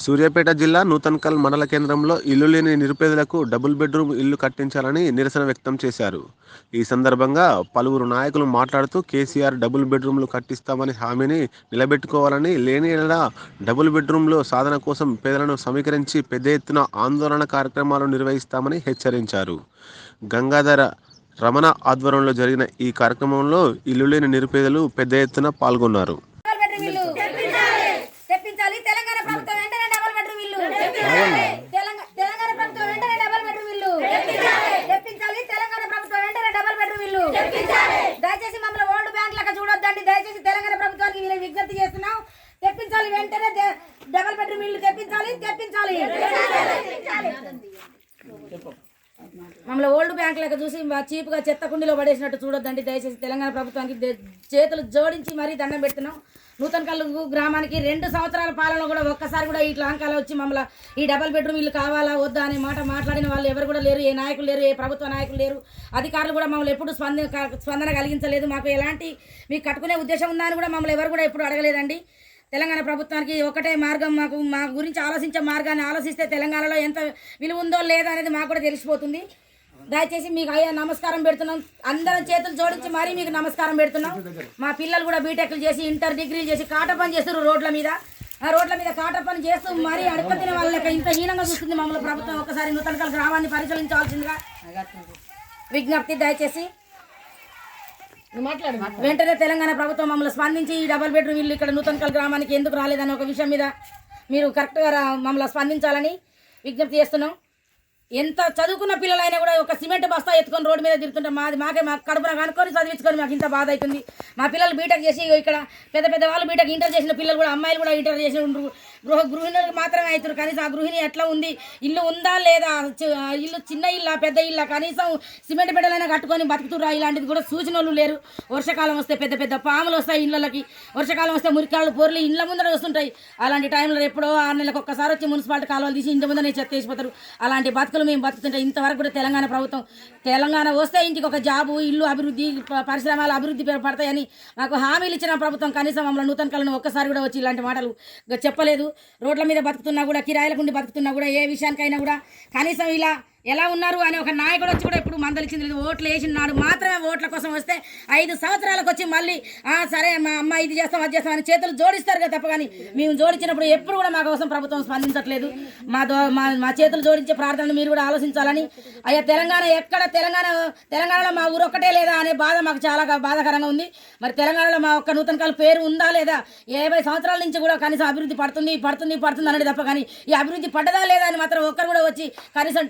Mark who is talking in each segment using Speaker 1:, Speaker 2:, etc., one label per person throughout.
Speaker 1: సూర్యాపేట జిల్లా నూతన్కల్ మండల కేంద్రంలో ఇల్లు లేని నిరుపేదలకు డబుల్ బెడ్రూమ్ ఇల్లు కట్టించాలని నిరసన వ్యక్తం చేశారు. ఈ సందర్భంగా పలువురు నాయకులు మాట్లాడుతూ కేసీఆర్ డబుల్ బెడ్రూమ్లు కట్టిస్తామని హామీని నిలబెట్టుకోవాలని లేని డబుల్ బెడ్రూమ్లు సాధన కోసం పేదలను సమీకరించి పెద్ద ఎత్తున ఆందోళన కార్యక్రమాలు నిర్వహిస్తామని హెచ్చరించారు. గంగాధర రమణ ఆధ్వర్యంలో జరిగిన ఈ కార్యక్రమంలో ఇల్లు లేని నిరుపేదలు పెద్ద ఎత్తున పాల్గొన్నారు
Speaker 2: డబుల్ బెడ్రూమ్ ఇల్లు తెప్పించాలి తెలంగాణ ప్రభుత్వం వెంటనే డబుల్ బెడ్రూమ్ ఇల్లు తెలంగాణ తెలంగాణ ప్రభుత్వం వెంటనే డబుల్ బెడ్రూమ్ ఇల్లు తెప్పించాలి తెలంగాణ ప్రభుత్వం వెంటనే డబుల్ బెడ్రూమ్ ఇల్లు దయచేసి మమ్మల్ని ఓల్డ్ బ్యాంక్ లెక్క చూడొద్దండి దయచేసి తెలంగాణ ప్రభుత్వానికి వీళ్ళకి విజ్ఞప్తి చేస్తున్నాం తెప్పించాలి వెంటనే దే- డబుల్ బెడ్రూమ్ ఇల్లు తెప్పించాలి తెప్పించాలి మమ్మల్ని ఓల్డ్ బ్యాంక్ లెక్క చూసి చీప్గా చెత్త కుండీలో పడేసినట్టు చూడొద్దండి. దయచేసి తెలంగాణ ప్రభుత్వానికి చేతులు జోడించి మరీ దండం పెడుతున్నాం. నూతన కల్లు గ్రామానికి రెండు సంవత్సరాల పాలన కూడా ఒక్కసారి కూడా ఇట్లా అంకాల వచ్చి మమ్మల్ని ఈ డబల్ బెడ్రూమ్ ఇల్లు కావాలా వద్దా అనే మాట మాట్లాడిన వాళ్ళు ఎవరు కూడా లేరు. ఏ నాయకులు లేరు ఏ ప్రభుత్వ నాయకులు లేరు. అధికారులు కూడా మమ్మల్ని ఎప్పుడు స్పందన స్పందన కలిగించలేదు. మాకు ఎలాంటి మీకు కట్టుకునే ఉద్దేశం ఉందా అని కూడా మమ్మల్ని ఎవరు కూడా ఎప్పుడు అడగలేదండి. తెలంగాణ ప్రభుత్వానికి ఒకటే మార్గం మాకు మా గురించి ఆలోచించే మార్గాన్ని ఆలోచిస్తే తెలంగాణలో ఎంత విలువ ఉందో లేదో అనేది మాకు కూడా తెలిసిపోతుంది. దయచేసి మీకు అయ్యా నమస్కారం పెడుతున్నాం. అందరం చేతులు జోడించి మరీ మీకు నమస్కారం పెడుతున్నాం. మా పిల్లలు కూడా బీటెక్లు చేసి ఇంటర్ డిగ్రీలు చేసి కాట పని చేస్తారు రోడ్ల మీద. ఆ రోడ్ల మీద కాట పని చేస్తూ మరీ అడుక్క తినే వాళ్ళ లెక్క ఇంత హీనంగా చూస్తుంది మమ్మల్ని ప్రభుత్వం. ఒకసారి నూతనకల్ గ్రామాన్ని పరిశీలించవలసిందిగా విజ్ఞప్తి దయచేసి వెంటనే తెలంగాణ ప్రభుత్వం మమ్మల్ని స్పందించి ఈ డబల్ బెడ్రూమ్ ఇల్లు ఇక్కడ నూతనకల్ గ్రామానికి ఎందుకు రాలేదని ఒక విషయం మీద మీరు కరెక్ట్గా మమ్మల్ని స్పందించాలని విజ్ఞప్తి చేస్తున్నాం. ఎంత చదువుకున్న పిల్లలైనా కూడా ఒక సిమెంట్ బస్తా ఎత్తుకొని రోడ్డు మీద తిరుగుతుంటే మాది మాకే మా కడుపున కనుక్కొని చదివించుకొని మాకు ఇంత బాధ అవుతుంది. మా పిల్లలు బీటెక్ చేసి ఇక్కడ పెద్ద పెద్ద వాళ్ళు బీటెక్ ఇంటర్ చేసిన పిల్లలు కూడా అమ్మాయిలు కూడా ఇంటర్ చేసి ఉండరు. గృహ గృహిణులకు మాత్రమే అవుతారు కనీసం ఆ గృహిణి ఎట్లా ఉంది? ఇల్లు ఉందా లేదా? ఇల్లు చిన్న ఇల్లా పెద్ద ఇల్లా? కనీసం సిమెంట్ బిడ్డలైనా కట్టుకొని బతుకుతురా ఇలాంటిది కూడా సూచనలు లేరు. వర్షాకాలం వస్తే పెద్ద పెద్ద పాములు వస్తాయి ఇళ్ళకి. వర్షాకాలం వస్తే మురికాళ్ళు పొర్లు ఇళ్ళ ముందర వస్తుంటాయి. అలాంటి టైంలో ఎప్పుడో ఆరు నెలలకు ఒక్కసారి వచ్చి మున్సిపాలిటీ కాలువలు తీసి ఇంటి ముందర చెత్త వేసిపోతారు. అలాంటి బతుకులు మేము బతుకుతుంటే ఇంతవరకు కూడా తెలంగాణ ప్రభుత్వం తెలంగాణ వస్తే ఇంటికి ఒక జాబు ఇల్లు అభివృద్ధి పరిశ్రమలు అభివృద్ధి పడతాయని మాకు హామీలు ఇచ్చిన ప్రభుత్వం కనీసం మమ్మల్ని నూతన కళను ఒక్కసారి కూడా వచ్చి ఇలాంటి మాటలు చెప్పలేదు. రోడ్ల మీద బతుకుతున్నా కూడా కిరాయిలకు ఉండి బతుకుతున్నా కూడా ఏ విషయానికైనా కూడా కనీసం ఇలా ఎలా ఉన్నారు అని ఒక నాయకుడు వచ్చి కూడా ఇప్పుడు మందలిచ్చింది లేదు. ఓట్లు వేసిన నాడు మాత్రమే ఓట్ల కోసం వస్తే ఐదు సంవత్సరాలకు వచ్చి మళ్ళీ "ఆ, సరే మా అమ్మ ఇది చేస్తాం అది చేస్తాం అని చేతులు జోడిస్తారు కదా తప్ప కానీ మేము జోడించినప్పుడు ఎప్పుడు కూడా మా కోసం ప్రభుత్వం స్పందించట్లేదు. మా దో మా మా చేతులు జోడించే ప్రార్థనలు మీరు కూడా ఆలోచించాలని అయ్యా తెలంగాణ ఎక్కడ తెలంగాణ తెలంగాణలో మా ఊరు ఒక్కటే లేదా అనే బాధ మాకు చాలా బాధాకరంగా ఉంది. మరి తెలంగాణలో మా ఒక్క నూతన కాల పేరు ఉందా లేదా? యాభై సంవత్సరాల నుంచి కూడా కనీసం అభివృద్ధి పడుతుంది పడుతుంది పడుతుంది అనేది తప్ప కానీ ఈ అభివృద్ధి పడ్డదా లేదా అని మాత్రం ఒక్కరు కూడా వచ్చి కనీసం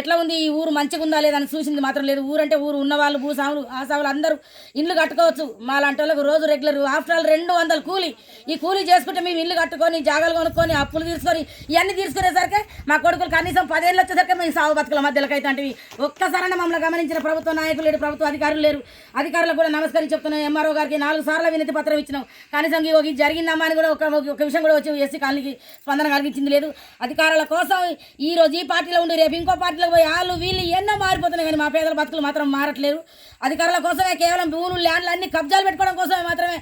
Speaker 2: ఎట్లా ఉంది ఈ ఊరు మంచిగా ఉందా లేదా అని చూసింది మాత్రం లేదు. ఊరంటే ఊరు ఉన్నవాళ్ళు భూసాములు ఆసాములు అందరూ ఇల్లు కట్టుకోవచ్చు. మా లాంటి వాళ్ళకు రోజు రెగ్యులర్ ఆఫ్టర్ ఆల్ రెండు వందలు కూలి. ఈ కూలీ చేసుకుంటే మేము ఇల్లు కట్టుకొని జాగాలు కొనుక్కొని అప్పులు తీసుకొని ఇవన్నీ తీసుకునేసరికి మా కొడుకులు కనీసం పదేళ్ళు వచ్చేసరికి మేము సాగు బతుకుల మధ్యలోకి అయితే ఒక్కసారైనా మమ్మల్ని గమనించిన ప్రభుత్వ నాయకులు లేరు ప్రభుత్వ అధికారులు లేరు. అధికారులకు కూడా నమస్కరించి చెప్తున్నాం ఎంఆర్ఓ గారికి నాలుగు సార్లు వినతి పత్రం ఇచ్చినాం. కనీసం ఈ ఒక ఇది జరిగిందమ్మా అని కూడా ఒక ఒక విషయం కూడా వచ్చి ఎస్సీ కాలనీకి స్పందన కలిగించింది లేదు. అధికారుల కోసం ఈ రోజు ఈ పార్టీలో ఉండి రేపు ఇంకో పార్టీ పార్టీలకు పోయి వాళ్ళు వీళ్ళు ఎన్నో మారిపోతున్నాయి కానీ మా పేదల బతుకులు మాత్రం మారట్లేదు. అధికారుల కోసమే కేవలం భూములు ల్యాండ్లు అన్ని కబ్జాలు పెట్టుకోవడం కోసమే మాత్రమే.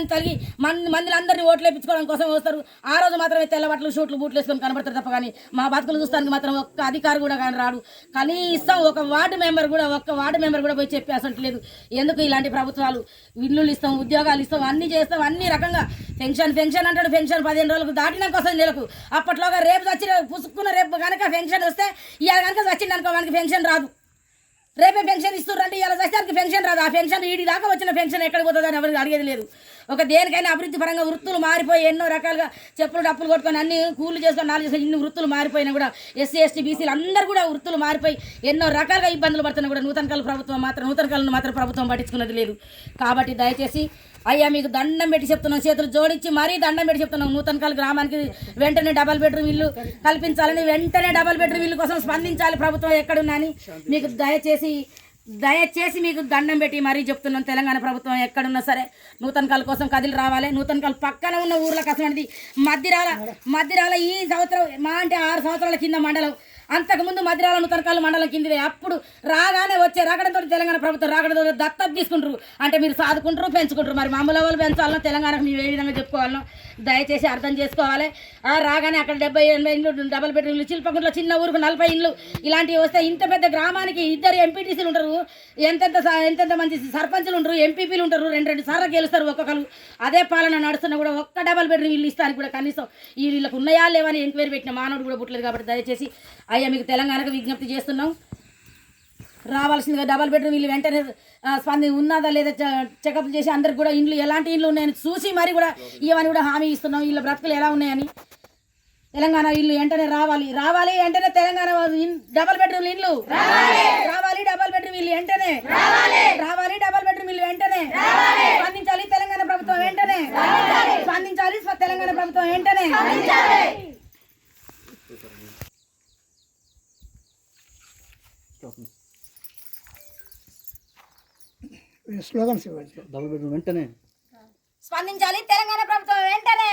Speaker 2: అధికారులు తొలగి మంది మందిని అందరినీ ఓట్లు వేయించుకోవడం కోసం వస్తారు. ఆ రోజు మాత్రమే తెల్లబట్టలు షూట్లు బూట్లు వేసుకొని కనబడతారు తప్ప కానీ మా బతుకులు చూస్తానికి మాత్రం ఒక్క అధికారి కూడా కానీ రాడు. కనీసం ఒక వార్డు మెంబర్ కూడా ఒక్క వార్డు మెంబర్ కూడా పోయి చెప్పి అసలు లేదు. ఎందుకు ఇలాంటి ప్రభుత్వాలు? ఇల్లులు ఇస్తాం ఉద్యోగాలు ఇస్తాం అన్ని చేస్తాం అన్ని రకంగా. పెన్షన్ పెన్షన్ అంటాడు పెన్షన్ పదిహేను రోజులకు దాటినాక వస్తుంది నెలకు. అప్పట్లోగా రేపు వచ్చిన పుసుక్కున్న రేపు కనుక పెన్షన్ వస్తే ఇవాళ కనుక వచ్చింది అనుకో మనకి పెన్షన్ రాదు. రేపే పెన్షన్ ఇస్తున్నారంటే ఇలా వచ్చేసరికి పెన్షన్ రాదు. ఆ పెన్షన్ ఈడి దాకా వచ్చిన పెన్షన్ ఎక్కడికి పోతుందని ఎవరికి అడిగేది లేదు. ఒక దేనికైనా అభివృద్ధి పరంగా వృత్తులు మారిపోయి ఎన్నో రకాలుగా చెప్పులు డప్పులు కొట్టుకొని అన్ని కూలు చేసుకొని నాలుగు చేసుకొని ఇన్ని వృత్తులు మారిపోయినా కూడా ఎస్సీ ఎస్టీ బీసీలు అందరూ కూడా వృత్తులు మారిపోయి ఎన్నో రకాలుగా ఇబ్బందులు పడుతున్నా కూడా నూతన కాల ప్రభుత్వం మాత్రం నూతన కాలను మాత్రం ప్రభుత్వం పట్టించుకున్నది లేదు. కాబట్టి దయచేసి అయ్యా మీకు దండం పెట్టి చెప్తున్నాం చేతులు జోడించి మరీ దండం పెట్టి చెప్తున్నాం. నూతన కాల గ్రామానికి వెంటనే డబల్ బెడ్రూమ్ ఇల్లు కల్పించాలని వెంటనే డబల్ బెడ్రూమ్ ఇల్లు కోసం స్పందించాలి ప్రభుత్వం ఎక్కడున్నా అని. మీకు దయచేసి దయచేసి మీకు దండం పెట్టి మరీ చెప్తున్నాం తెలంగాణ ప్రభుత్వం ఎక్కడున్నా సరే. నూతనకాల కోసం కదిలి రావాలి. నూతనకాల పక్కన ఉన్న ఊర్లకు అసలు మధ్యరాల మధ్యరాల ఈ సంవత్సరం మా అంటే ఆరు సంవత్సరాల కింద మండలం. అంతకుముందు మధ్యరాల నూతనకాల మండలం కింద అప్పుడు రాగానే వచ్చే రాకడంతో తెలంగాణ ప్రభుత్వం రాకడంతో దత్తత తీసుకుంటారు. అంటే మీరు సాదుకుంటారు పెంచుకుంటారు. మరి మామూలు వాళ్ళు పెంచాలనో తెలంగాణకు మేము ఏ విధంగా చెప్పుకోవాలన్నా దయచేసి అర్థం చేసుకోవాలి. రాగానే అక్కడ డెబ్బై ఎనభై ఇండ్లు డబల్ బెడ్రూమ్లు చిల్పగుంట్లో చిన్న ఊరుకు నలభై ఇండ్లు ఇలాంటివి వస్తే ఇంత పెద్ద గ్రామానికి ఇద్దరు ఎంపీటీసీలు ఉంటారు. ఎంతెంత స- ఎంతెంత మంది సర్పంచులు ఉంటారు ఎంపీపీలు ఉంటారు రెండు రెండు సార్లు గెలుస్తారు ఒక్కొక్కరు. అదే పాలన నడుస్తున్నా కూడా ఒక్క డబల్ బెడ్రూమ్ ఇల్లు ఇస్తానికి కూడా కనీసం ఈ వీళ్ళకు ఉన్నాయా లేవని ఎంక్వైరీ పెట్టిన మానవుడు కూడా పుట్టలేదు కాబట్టి దయచేసి అయ్యా మీకు తెలంగాణకు విజ్ఞప్తి చేస్తున్నాం. రావాల్సిందిగా డబల్ బెడ్రూమ్ ఇల్లు వెంటనే స్పంది ఉన్నదా లేదా చెకప్ చేసి అందరికి కూడా ఇండ్లు ఎలాంటి ఇండ్లు ఉన్నాయని చూసి మరి కూడా ఇవని కూడా హామీ ఇస్తున్నాం. ఇళ్ళ బ్రతుకులు ఎలా ఉన్నాయని. తెలంగాణ ఇల్లు వెంటనే రావాలి. రావాలి వెంటనే తెలంగాణ డబల్ బెడ్రూమ్ ఇల్లు. రావాలి. డబల్ బెడ్రూమ్ ఇల్లు వెంటనే. రావాలి. డబల్ బెడ్రూమ్ ఇల్లు వెంటనే. స్పందించాలి తెలంగాణ ప్రభుత్వం వెంటనే. స్పందించాలి. స్వ- తెలంగాణ ప్రభుత్వం వెంటనే.
Speaker 3: స్లోగన్స్ ఇవ్వండి
Speaker 4: డబుల్ బెడ్రూమ్ వెంటనే.
Speaker 2: స్పందించాలి తెలంగాణ ప్రభుత్వం వెంటనే.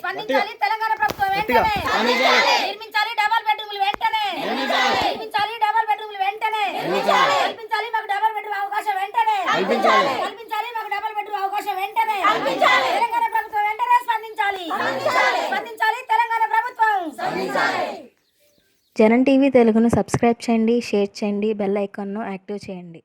Speaker 2: స్పందించాలి. తెలంగాణ ప్రభుత్వం వెంటనే. నిర్మించాలి డబల్ బెడ్రూమ్లు వెంటనే. నిర్మించాలి. డబల్ బెడ్రూమ్లు వెంటనే. కల్పించాలి మాకు డబల్ బెడ్రూమ్ అవకాశం వెంటనే. కల్పించాలి. మాకు డబల్ బెడ్రూమ్ అవకాశం వెంటనే. తెలంగాణ ప్రభుత్వం వెంటనే స్పందించాలి. స్పందించాలి తెలంగాణ ప్రభుత్వం.
Speaker 5: జనం టీవీ తెలుగును సబ్స్క్రైబ్ చేయండి షేర్ చేయండి బెల్ ఐకాన్ను యాక్టివ్ చేయండి.